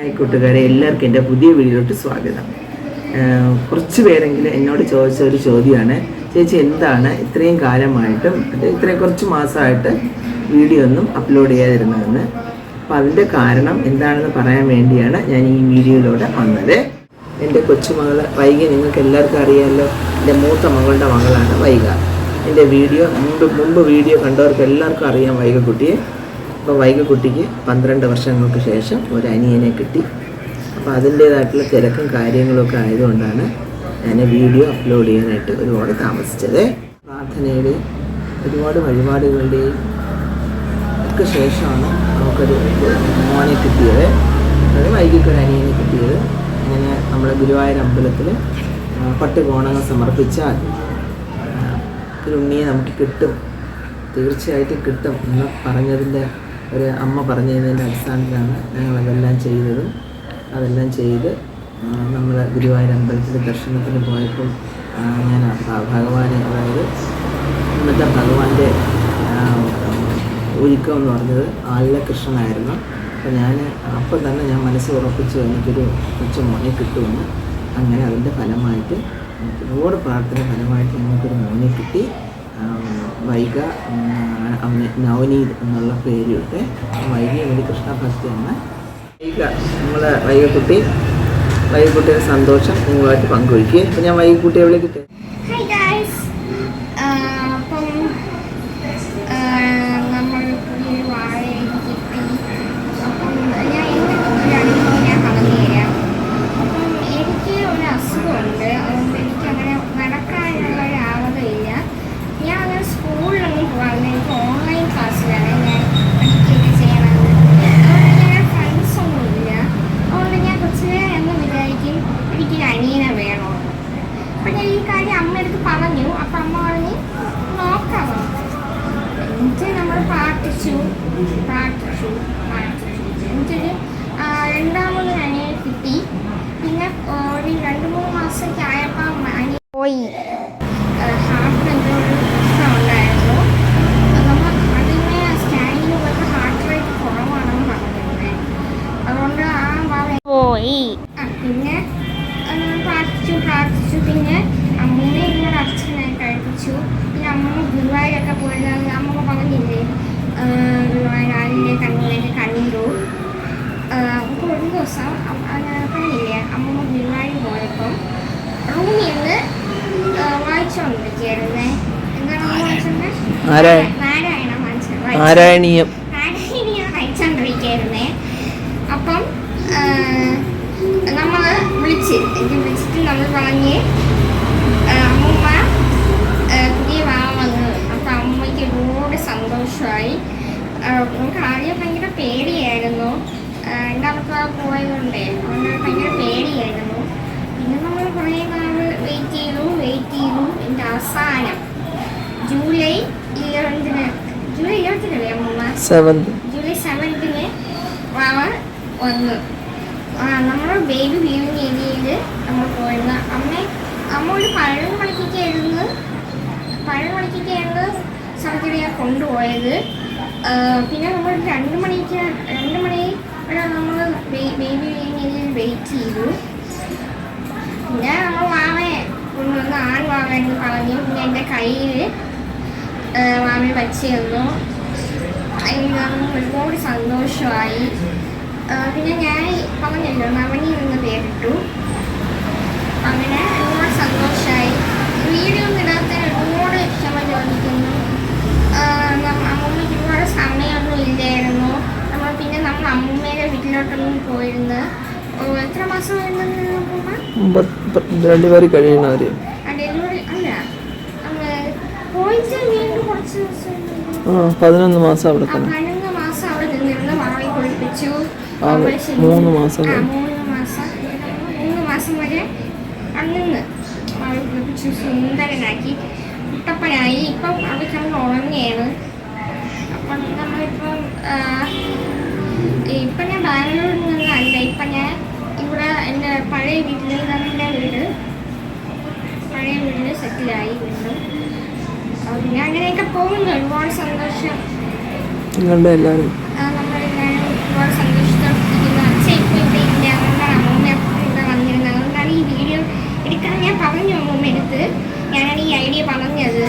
Hi കൂട്ടുകാരെ എല്ലാവർക്കും എന്റെ പുതിയ വീഡിയോയിലോട്ട് സ്വാഗതം. കുറച്ച് പേരെങ്കിലും എന്നോട് ചോദിച്ച ഒരു ചോദ്യമാണ്. ചേച്ചി എന്താണ് ഇത്രയും കാലമായിട്ടും അത് ഇത്രയും കുറച്ച് മാസമായിട്ട് വീഡിയോ ഒന്നും അപ്ലോഡ് ചെയ്യാതിരുന്നതെന്ന്? അപ്പം അതിന്റെ കാരണം എന്താണെന്ന് പറയാൻ വേണ്ടിയാണ് ഞാൻ ഈ വീഡിയോയിലൂടെ വന്നത്. എന്റെ കൊച്ചുമകൾ വൈകി നിങ്ങൾക്ക് എല്ലാവർക്കും അറിയാമല്ലോ എന്റെ മൂത്ത മകളുടെ മകളാണ് വൈക എന്റെ വീഡിയോ മുമ്പ് മുമ്പ് വീഡിയോ കണ്ടവർക്ക് എല്ലാവർക്കും അറിയാം വൈഗക്കുട്ടിയെ. അപ്പോൾ വൈഗക്കുട്ടിക്ക് പന്ത്രണ്ട് വർഷങ്ങൾക്ക് ശേഷം ഒരു അനിയനെ കിട്ടി. അപ്പോൾ അതിന്റേതായിട്ടുള്ള തിരക്കും കാര്യങ്ങളൊക്കെ ആയതുകൊണ്ടാണ് ഞാൻ വീഡിയോ അപ്ലോഡ് ചെയ്യാനായിട്ട് ഒരുപാട് താമസിച്ചത്. പ്രാർത്ഥനയുടെയും ഒരുപാട് വഴിപാടുകളുടെയും ഒക്കെ ശേഷമാണ് നമുക്കൊരു മോനെ കിട്ടിയത്. അത് വൈകിട്ട് ഒരു അനിയനെ കിട്ടിയത്. അങ്ങനെ നമ്മുടെ ഗുരുവായൂർ അമ്പലത്തിൽ പട്ട് കോണങ്ങൾ സമർപ്പിച്ചാൽ ഉണ്ണിയെ നമുക്ക് കിട്ടും. തീർച്ചയായിട്ടും കിട്ടും എന്ന് പറഞ്ഞതിന്റെ ഒരു അമ്മ പറഞ്ഞതിന്റെ അടിസ്ഥാനത്തിലാണ് ഞങ്ങൾ അതെല്ലാം ചെയ്തത്. അതെല്ലാം ചെയ്ത് നമ്മൾ ഗുരുവായൂർ അമ്പലത്തിൽ ദർശനത്തിന് പോയപ്പോൾ ഞാൻ ഭഗവാനെ അതായത് ഇന്നത്തെ ഭഗവാന്റെ ഒരുക്കം എന്ന് പറഞ്ഞത് ആലകൃഷ്ണനായിരുന്നു അപ്പോൾ ഞാൻ അപ്പം തന്നെ ഞാൻ മനസ്സ് ഉറപ്പിച്ചു എനിക്കൊരു കൊച്ച മോനെ കിട്ടുമെന്ന്. അങ്ങനെ അതിന്റെ ഫലമായിട്ട് ഒരുപാട് പ്രാർത്ഥന ഫലമായിട്ട് ഞങ്ങൾക്കൊരു മോനെ കിട്ടി. വൈഗ അവന് നവനീത് എന്നുള്ള പേരിട്ട് വൈഗ ഒരു എന്ന വൈഗ നമ്മളെ വൈകക്കുട്ടി വൈകക്കുട്ടിയുടെ സന്തോഷം നിങ്ങളുമായിട്ട് പങ്കുവയ്ക്കുക അപ്പോൾ ഞാൻ വൈകക്കുട്ടിയെ വിളിക്കട്ടെ ഹായ് ഗായ്സ് അപ്പം ആഹ് നമ്മൾ പുതിയൊരു വാഴയിൽ കിട്ടി അപ്പം ഞാൻ എന്റെ ഒരു അനുഭവം ഞാൻ പറഞ്ഞു തരാം അപ്പം എനിക്ക് ഒരു അസുഖമുണ്ട് അതുകൊണ്ട് എനിക്ക് അങ്ങനെ നടക്കാനുള്ള ഒരു ആവതയില്ല ഞാൻ അങ്ങനെ സ്കൂളിലൊന്നും പോകാറില്ല എനിക്ക് ഓൺലൈൻ ക്ലാസ്സിലാണ് ഞാൻ പഠിക്കുകയൊക്കെ ചെയ്യണത് അതുകൊണ്ട് ഞാൻ ഫ്രണ്ട്സൊന്നും ഇല്ല അതുകൊണ്ട് ഞാൻ കൊച്ചിലെ എന്ന് വിചാരിക്കും എനിക്കൊരു അനിയനെ വേണമെന്ന് അപ്പൊ ഞാൻ ഈ കാര്യം അമ്മയടുത്ത് പറഞ്ഞു അപ്പൊ അമ്മ പറഞ്ഞ് നോക്കാം നമുക്ക്." എന്നിട്ട് നമ്മൾ പ്രാർത്ഥിച്ചു പ്രാർത്ഥിച്ചു പ്രാർത്ഥിച്ചു എന്നിട്ടൊരു ആ, രണ്ടാമത് അനിയനെ കിട്ടി. പിന്നെ ഒരു രണ്ട് മൂന്ന് മാസമൊക്കെ ആയപ്പോൾ അനിയൻ പോയി. ഹാർട്ടിന് എന്തോ ഒരു പ്രശ്നം ഉണ്ടായിരുന്നു. നമ്മൾ അതിനെ സ്കാനിങ്ങിന് പോയപ്പോൾ ഹാർട്ട് റേറ്റ് കുറവാണെന്ന് പറഞ്ഞിരുന്നത് അതുകൊണ്ട് ആ പോയി. പിന്നെ പ്രാർത്ഥിച്ചു പ്രാർത്ഥിച്ചു. പിന്നെ അമ്മൂനെ ഇങ്ങനെ അച്ഛനെ കഴിപ്പിച്ചു പിന്നെ അമ്മൂമ്മ ഗുരുവായൂരൊക്കെ പോയത് അമ്മൂമ്മ പറഞ്ഞില്ലേ ആ, ഗുരുവായൂർ ആലിന്റെ കണ്ണിലേക്ക് കണ്ണീരു അപ്പോൾ ഒരു ദിവസം അമ്മ- ആ, ഞാൻ പറഞ്ഞില്ലേ അമ്മൂമ്മ ഗുരുവായൂർ പോയപ്പം റൂമിൽ നിന്ന് വായിച്ചുകൊണ്ടിരിക്കുകയായിരുന്നേ എന്താണ് അമ്മ വായിച്ചോണ്ടേ ആരാ നാരായണം വായിച്ചത് നാരായണീയം അപ്പം നമ്മൾ വിളിച്ച് എനിക്ക് വിളിച്ചിട്ട് നമ്മൾ പറഞ്ഞ് അമ്മൂമ്മ പുതിയ വാ വന്നു. അപ്പം അമ്മയ്ക്ക് ഒരുപാട് സന്തോഷമായി. നമുക്ക് ആദ്യം ഭയങ്കര പേടിയായിരുന്നു. എന്റെ വാ പോയതുകൊണ്ടേ അതുകൊണ്ട് ഭയങ്കര പേടിയായിരുന്നു. പിന്നെ നമ്മൾ കുറേ നാൾ വെയിറ്റ് ചെയ്തു വെയിറ്റ് ചെയ്തു. എന്റെ അവസാനം. ജൂലൈ ഇരുപതിന് ജൂലൈ ഇരുപത്തിനല്ലേ അമ്മ ജൂലൈ സെവൻത്തിന് അവർ വന്നു. നമ്മൾ ബേബി വീവിങ് ഏരിയയിൽ നമ്മൾ പോയിരുന്നു. അമ്മ അമ്മ ഒരു പഴം മണിക്കായിരുന്നു പഴം മണിക്കായിരുന്നു സർജറിയാണ് കൊണ്ടുപോയത്. പിന്നെ നമ്മൾ രണ്ട് മണിക്ക് രണ്ട് മണി ഇവിടെ നമ്മൾ ബേബി വീവിങ് ഏരിയയിൽ വെയിറ്റ് ചെയ്തു. പിന്നെ നമ്മൾ വാവയെ കൊണ്ടുവന്ന് ആൺ വാവയെന്ന് പറഞ്ഞു. പിന്നെ എന്റെ കയ്യിൽ വാവയെ വച്ച് തന്നു. ഒരുപാട് സന്തോഷമായി. പിന്നെ ഞാൻ പറഞ്ഞല്ലോ നവനി എന്ന് പേരിട്ടു. അങ്ങനെ ഒരുപാട് സന്തോഷമായി. വീഡിയോ ഇടാത്തതിന് ഒരുപാട് ക്ഷമ ചോദിക്കുന്നു. അമ്മൂമ്മയ്ക്ക് ഒരുപാട് സമയമൊന്നും ഇല്ലായിരുന്നു. നമ്മൾ പിന്നെ നമ്മൾ അമ്മൂമ്മയുടെ വീട്ടിലോട്ടൊന്നും പോയിരുന്നു ഡെലിവറി കഴിയണവര് പതിനൊന്ന് മാസം അവിടെ തന്നെ. മൂന്ന് മാസം സുന്ദരനാക്കി. കുട്ടപ്പനായി ഇപ്പം അപ്പം നമ്മളിപ്പം ഇപ്പം ഞാൻ വീട്ടിൽ ഇതാണ് വീട് പഴയ വീട്ടിൽ സെറ്റിലായി പിന്നെ അങ്ങനെയൊക്കെ പോകുന്നു ഒരുപാട് സന്തോഷം. എല്ലാവരും. നമ്മളെല്ലാവരും ഒരുപാട് സന്തോഷത്തോടിരിക്കുന്നു ഇവിടെ ഈ വീഡിയോ ഞാൻ പറഞ്ഞു അമ്മൂമ്മ എടുത്ത് ഞാനാണ് ഈ ഐഡിയ പറഞ്ഞത്.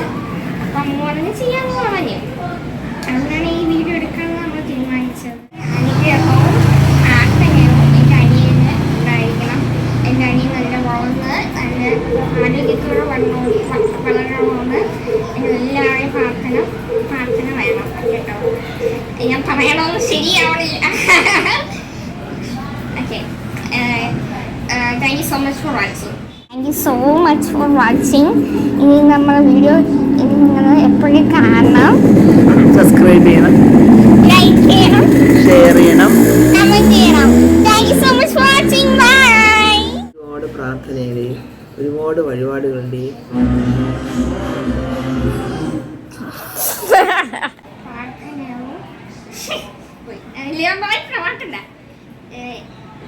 അപ്പം അമ്മ പറഞ്ഞ് ചെയ്യാമെന്ന് പറഞ്ഞു പറയണമെന്ന് ശരിയാവണില്ല okay thank you so much for watching thank you so much for watching ഇനി നമ്മൾ വീഡിയോ ഇനി നിങ്ങൾ എപ്പോഴും കാണണം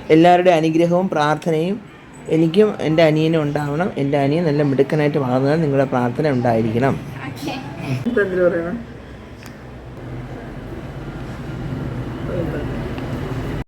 എല്ലാവരുടെ അനുഗ്രഹവും പ്രാർത്ഥനയും എനിക്കും എന്റെ അനിയനും ഉണ്ടാവണം. എന്റെ അനിയൻ നല്ല മിടുക്കനായിട്ട് വളർന്നാൽ നിങ്ങളുടെ പ്രാർത്ഥന ഉണ്ടായിരിക്കണം.